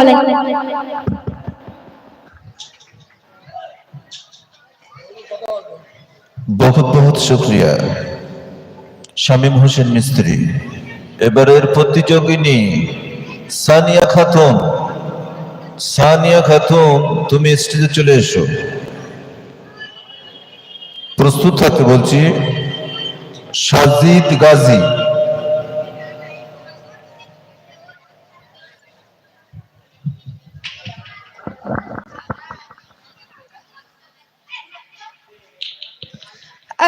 আলাইকুম বহুত বহুত শুক্রিয়া। শামীম হোসেন মিস্ত্রি এবারের প্রতিযোগিনী সানিয়া খাতুন। সানিয়া খাতুন তুমি স্টেজে চলে এসো। প্রস্তুত থাকতে বলছি সাজিদ গাজী।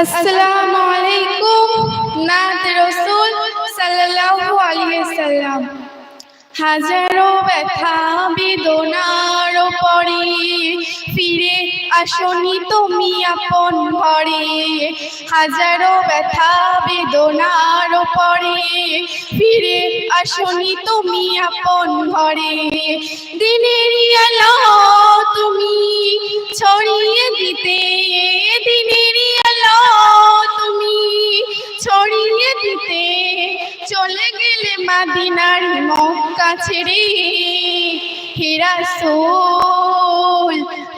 আসসালামু আলাইকুম নাত রসুল সাল্লাল্লাহু আলাইহি হাজারো ব্যথা বেদনার পরে ফিরে আসনি তুমি আপন ঘরে। হাজারো ব্যথা বেদনার পরে ফিরে আসনি তুমি আপন ঘরে। দিনেরই আলো তুমি ছড়িয়ে দিতে দিনেরই আলো তুমি ছড়িয়ে দিতে। চলে গেলে মাদিনার মক্কা ছেড়ে হিরাসুল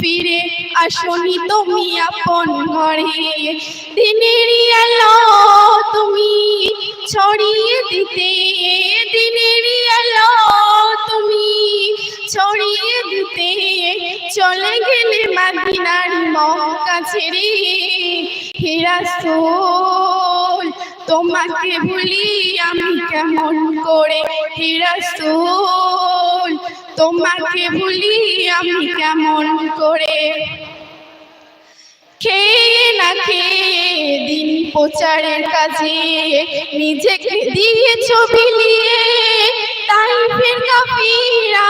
ফিরে আসনি তুমি আপন ঘরে। দিনেরই আলো তুমি ছড়িয়ে দিতে। দিনেরই আলো তুমি ছড়িয়ে দিতে। চলে গেলে মাদিনার মক্কা ছেড়ে হিরাসুল তোমাকে ভুলি আমি কেমন করে হেরা হিরাসুল তোমাকে ভুলি আমি কেমন করে? খেয়ে না খেয়ে দিন প্রচারের কাজে নিজেকে দিয়ে ছবি নিয়ে তাই ফের কাফিরা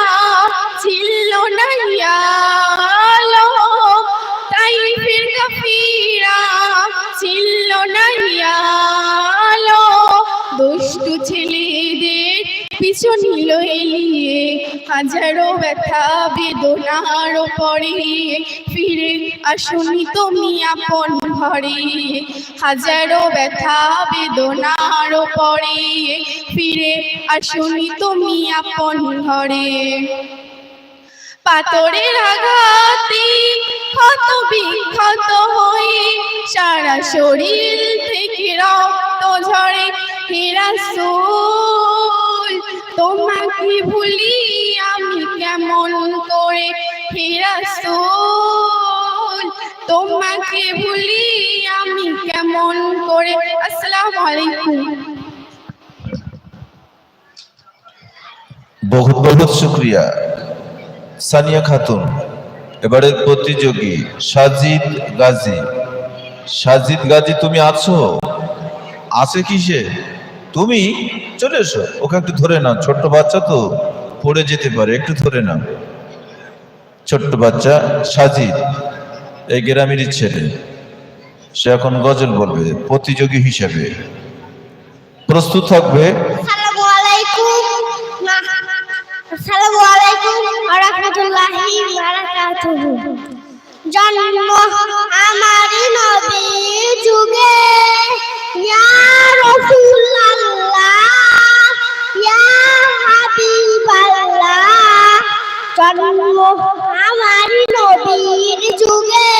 ছিল না তাই ফের কাফিরা ছিল না দুষ্টু ছেলেদের পিছু নিল এলিয়ে হাজারো ব্যথা বেদনার পরে ফিরে আসনি তুমি আপন ঘরে। হাজারো ব্যথা বেদনার পরে ফিরে আসনি তুমি আপন ঘরে। পাথরের আঘাতে ক্ষত বিক্ষত হয়ে সারা শরীর থেকে রক্ত ঝরে। হিরাসুল তোমাকে ভুলি? আমি কেমন করে হিরাসুল তোমাকে ভুলি? আমি কেমন করে? আসসালামু আলাইকুম। বহুত বহুত শুক্রিয়া। সানিয়া খাতুন, এবারের প্রতিযোগী সাজিদ গাজী। সাজিদ গাজী, তুমি আছো? আছে কিসে তুমি চলে এসো। ওকে একটু ধরে নাও। ছোট্ট বাচ্চা তো পড়ে যেতে পারে, একটু ধরে নাও। ছোট্ট বাচ্চা সাজিদ, এই গ্রামেরই ছেলে। সে এখন গজল বলবে, প্রতিযোগী হিসেবে। প্রস্তুত থাকবে। জন্ম আমারই নবী যুগে। ইয়া জন্ম আমার নবীর যুগে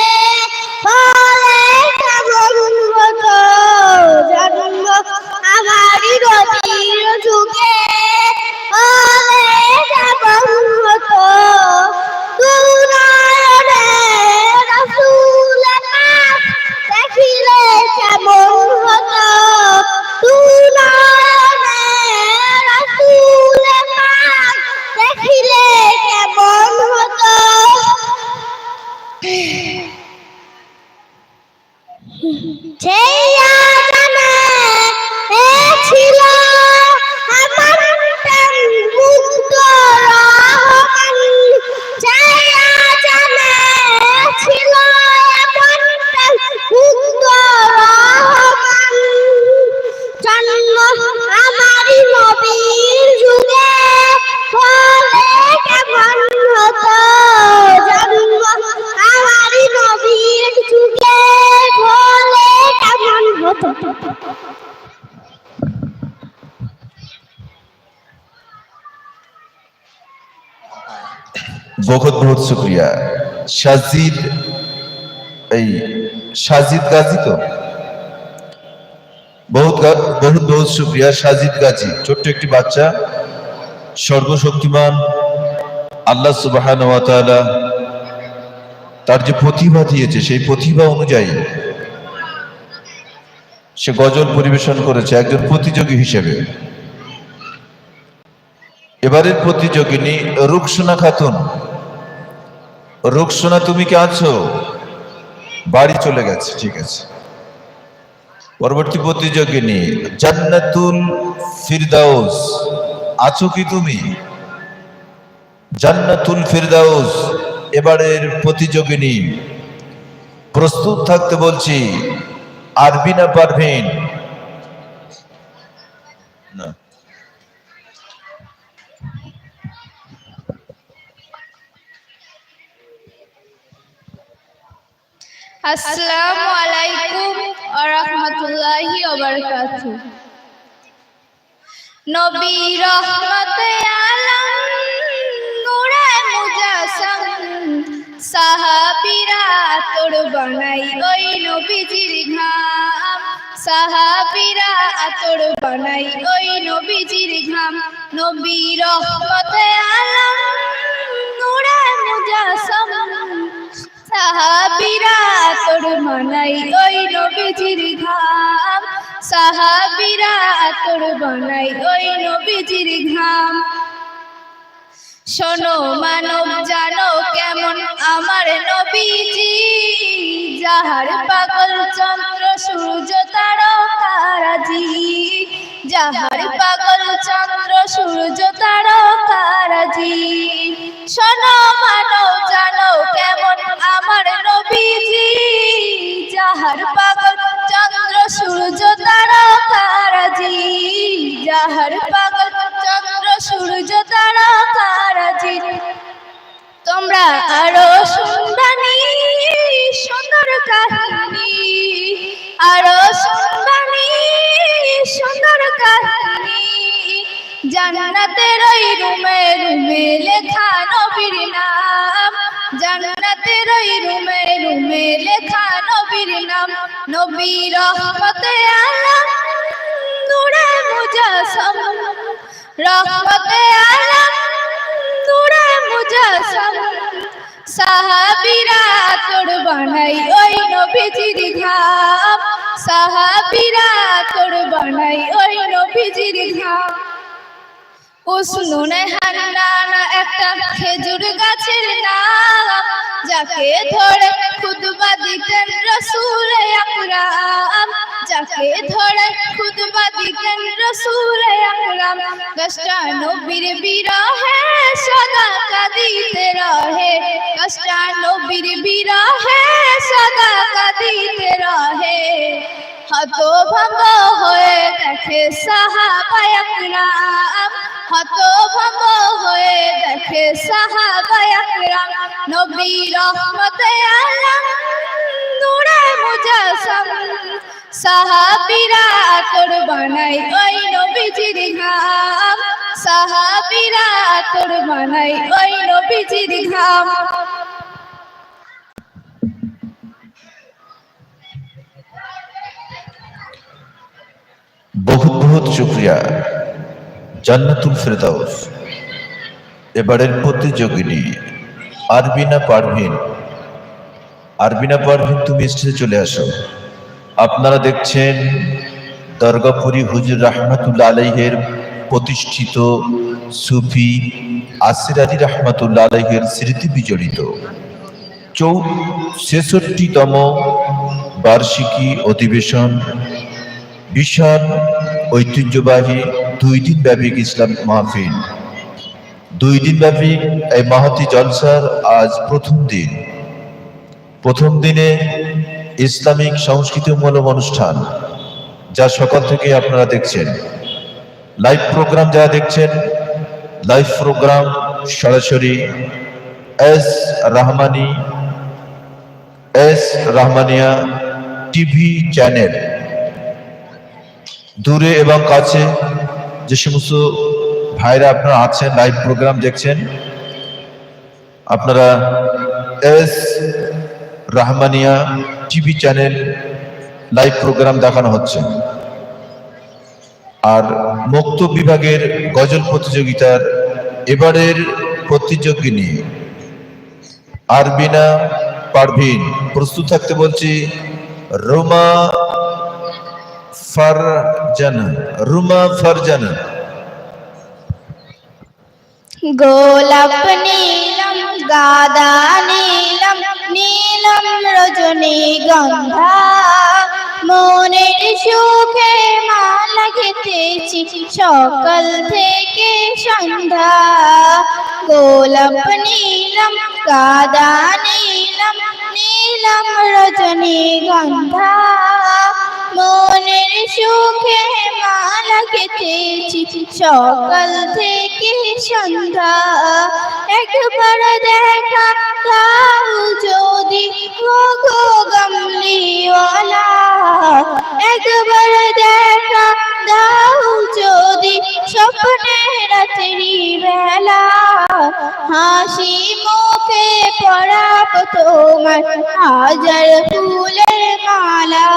বলে জন্ম আমার নবীর যুগে সেই বহুত বহুত শুক্রিয়া। সাজিদ, এই সাজিদ গাজী তো? বহুত বহুত বহুত শুক্রিয়া, সাজিদ গাজী, ছোট্ট একটি বাচ্চা, সর্বশক্তিমান, আল্লাহ সুবাহান তার যে প্রতিভা দিয়েছে, সেই প্রতিভা অনুযায়ী সে গজল পরিবেশন করেছে একজন প্রতিযোগী হিসেবে। এবারের প্রতিযোগিনী রুকসোনা খাতুন রুকসোনা, তুমি কি আছো? বাড়ি চলে গেছে, ঠিক আছে। পরবর্তী প্রতিযোগিনী, জান্নাতুল ফিরদাউস, আছো কি তুমি? জান্নাতুল ফিরদাউস, এবারের প্রতিযোগিনী। প্রস্তুত থাকতে বলছি, আরবিনা পারভিন। না। আসসালামু আলাইকুম ওয়া রাহমাতুল্লাহি ওয়া বারাকাতুহু। নবী রহমতে আলম, নূরে মুজাসসাম সাহাবীরা তোর বানাই ওই নবীজির ঘাম। সাহাবীরা তোর বানাই ওই নবীজির ঘাম। নবী রহমতে আলম সাহাবিরা তোর মানাই ওই নবীজির ঘাম। সাহাবিরা তোর বানাই ওই নবীজির ঘাম। শোনো মানব, জানো কেমন আমার নবীজি। যাহার পাগল চন্দ্র, সূর্য তারকারাজি যাহার পাগল চন্দ্র, সূর্য তারকারাজি শোনো যাহার পাগল চন্দ্র, সূর্য, তারকারাজি। যাহার পাগল চন্দ্র, সূর্য, তারকারাজি। তোমরা আরও শুনবানি সুন্দর কাহিনী। আরও শুনবানি সুন্দর কাহিনী। জান্নাতের ওই রুমে রুমে লেখা নবীর নাম। জান্নাতের ওই রুমে রুমে লেখা নবীর নাম। নবী রহমতে আলম নূরে মুজাসসাম রহমতে আলম নূরে মুজাসসাম সাহাবীরা তোর বানাই ওই নবীজির ঘাম। সাহাবীরা তোর বানাই ওই নবীজির একটা খেজুর গাছের নাম। যাকে ধরে খুদবা দিতেন রসুল আকরাম, যাকে ধরে খুদবা দিতেন রসুল আকরাম, কষ্টা নবীর বিরহে সদা কাঁদিতে রহে কষ্টা নবীর বিরহে সদা কাঁদিতে রহে হত ভঙ্গ হয়ে দেখে সাহাবায় আকরাম হত হয়ে দেখে সাহাবায় আকরাম, নবী রহমতে আলম নূরে মুজাসসাম সাহাবীরা তোর ওই নবীজির ঘাম। সাহাবীরা তোর ওই নবীজির ঘাম। বহুত বহুত শুক্রিয়া। জান্নাতুল ফেরদাউস। এবারের প্রতিযোগিনী আরবিনা পারভিন। আরবিনা পারভিন, তুমি স্টেজে চলে আসো। আপনারা দেখছেন দরগাপুরি হুজুর রহমাতুল্লাহ আলাইহের প্রতিষ্ঠিত সুফি আসির আলী রহমাতুল্লাহ আলাইহের স্মৃতি বিজড়িত চৌ ছেষট্টিতম বার্ষিকী অধিবেশন। বিশাল ঐতিহ্যবাহী দুই দিন ব্যাপী ইসলাম মাহফিল। দুই দিন ব্যাপী এই মাহতি জলসার আজ প্রথম দিন। প্রথম দিনে ইসলামিক সংস্কৃতিমূলক অনুষ্ঠান, যা সকাল থেকে আপনারা দেখছেন। লাইভ প্রোগ্রাম যারা দেখছেন, লাইভ প্রোগ্রাম সরাসরি S Rahmani, S Rahmania TV channel. দূরে এবং কাছে যে সমস্ত ভাইরা আপনারা আছেন লাইভ প্রোগ্রাম দেখছেন, আপনারা S Rahmania TV channel live program দেখানো হচ্ছে। আর মুক্ত বিভাগের গজল প্রতিযোগিতার এবারের প্রতিযোগিনী আরবিনা পারভিন, প্রস্তুত থাকতে বলছি, রোমা ফারজানা, রুমা ফারজানা। গোলাপ নীলম, গাদা নীলম নীলম রজনী গন্ধা। মনের সুখে মালা গেতেছি সকাল থেকে সন্ধ্যা। গোলাপ নীলম, গাদা নীলম নীলম রজনী গন্ধা। মনের সুখে মালা গেতেছি সকাল থেকে সন্ধ্যা। একবার দেখা দাও যদি ও গো গমলিওয়ালা। একবার দেখা দাও যদি স্বপ্নে রাত্রি বেলা। হাসি মুখে পড়াব তোমার হাজার ফুলের মালা।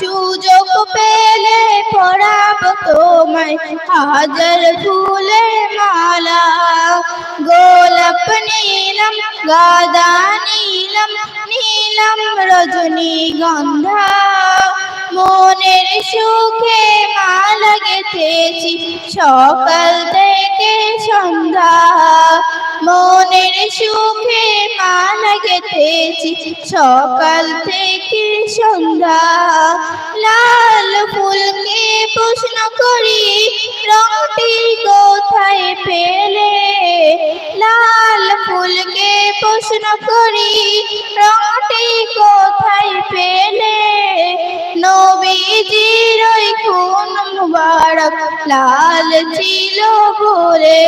সুযোগ পেলে পড়াব তোমায় হাজার ফুলের মালা। গোলাপ নীলম, গাদা নীলম নীলম রজনী গন্ধা। মনের সুখে মালা গেথেছি সকাল থেকে সন্ধ্যা। মনের সুখে মালা গেথেছি সকাল থেকে সন্ধ্যা, লাল ফুলকে প্রশ্ন করি রংটি কোথায় পেলে? লাল ফুলকে প্রশ্ন করি রংটি কোথায় পেলে? নবীজির ওই মুবারক লাল ছিল ওই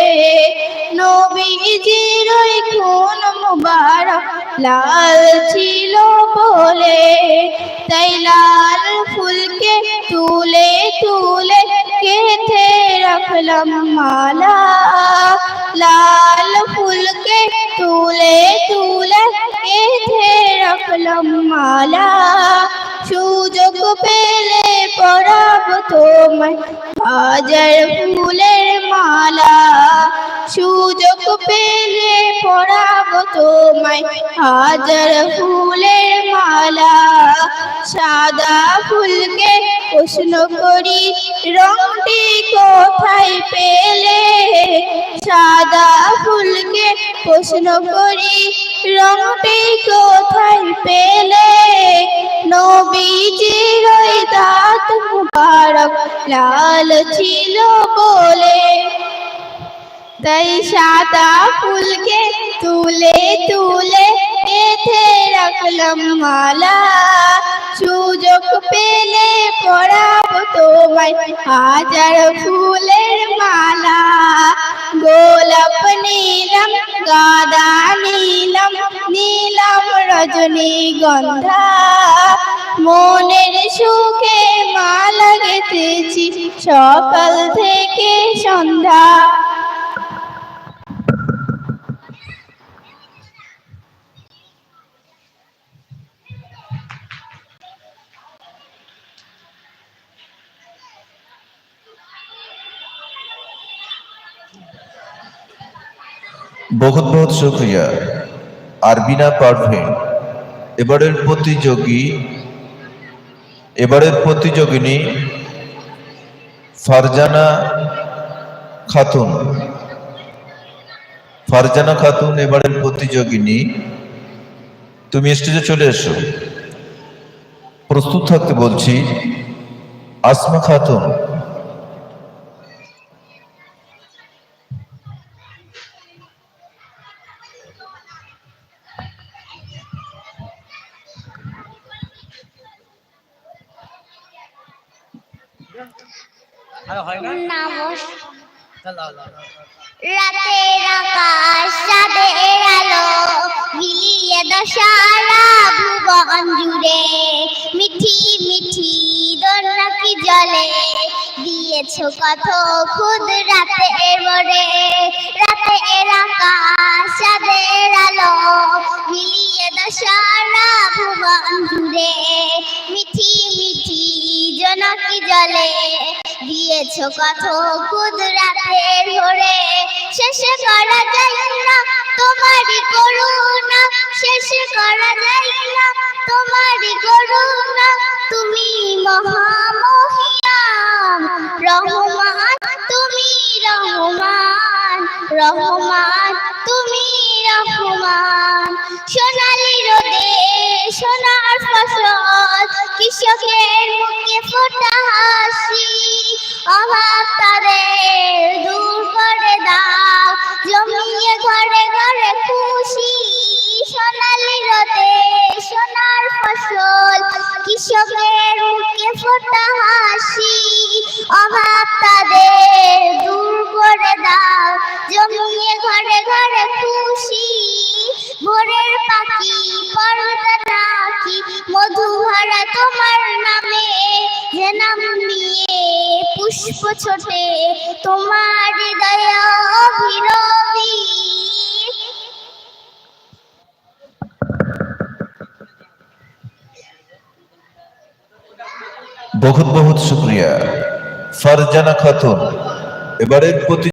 খুন লাল ছিল বলে, তাই লাল ফুলকে তুলে তুলে কেথে রাখলাম মালা। লাল ফুলকে তুলে তুলে কেথে রাখলাম মালা। সুযোগ পেলে পরাব তোমায় হাজার ফুলের মালা। সুযোগ পেলে তোমায়। হাজার ফুলের মালা, সাদা ফুলকে প্রশ্ন করি, রংটি কোথায় পেলে? সাদা ফুলকে প্রশ্ন করি, রংটি কোথায় পেলে? নবীজির দাঁত মুবারক, লাল ছিল বলে। তাই সাদা ফুলকে তুলে তুলে এথে রাখলাম মালা। সুযোগ পেলে পরাব তোমায় হাজার ফুলের মালা। গোলাপ নীলম, গাদা নীলম নীলম রজনী গন্ধা। মনের সুখে মালা গেতেছি সকাল থেকে সন্ধ্যা। বহুত বহুত শুক্রিয়া। আরবিনা পারভিন এবারের প্রতিযোগী, এবারের প্রতিযোগিনী ফারজানা খাতুন। ফারজানা খাতুন এবারের প্রতিযোগিনী। তুমি স্টেজে চলে এসো। প্রস্তুত থাকতে বলছি, আসমা খাতুন। জলে দিয়ে দিয়েছ কত খুদ রাতে বরে রাতে এর আকাশ আলো, মিলিয়ে দশারা ভুবন জুড়ে। মিঠি মিঠি জনকি জলে দিয়েছ কত খুদ রাতের ভরে শেষ করা যায় না তোমারই করুণা, শেষ করা যায় না তোমারই করুণা। তুমি মহামহিয়ান রহমান, তুমি রহমান রহমান, তুমি রহমান। সোনালি রোদে, সোনার ফসল, কৃষকের মুখে ফোটা হাসি। অভাব তাদের দূর করে দাও, জমিয়ে ঘরে ঘরে খুশি। সোনালি রোদে সোনার ফসল, কৃষকের মুখে ফোটা হাসি। অভাব তাদের, দূর করে দাও। জমিয়ে ঘরে ঘরে খুশি। ভোরের পাখি পর্দা রাখি। মধু ভরা তোমার নামে যে নাম নিয়ে পুষ্প ছোটে। তোমার হৃদয় অভিরবি বহুত বহুত শুক্রিয়া। ফারজানা খাতুন এবারের প্রতি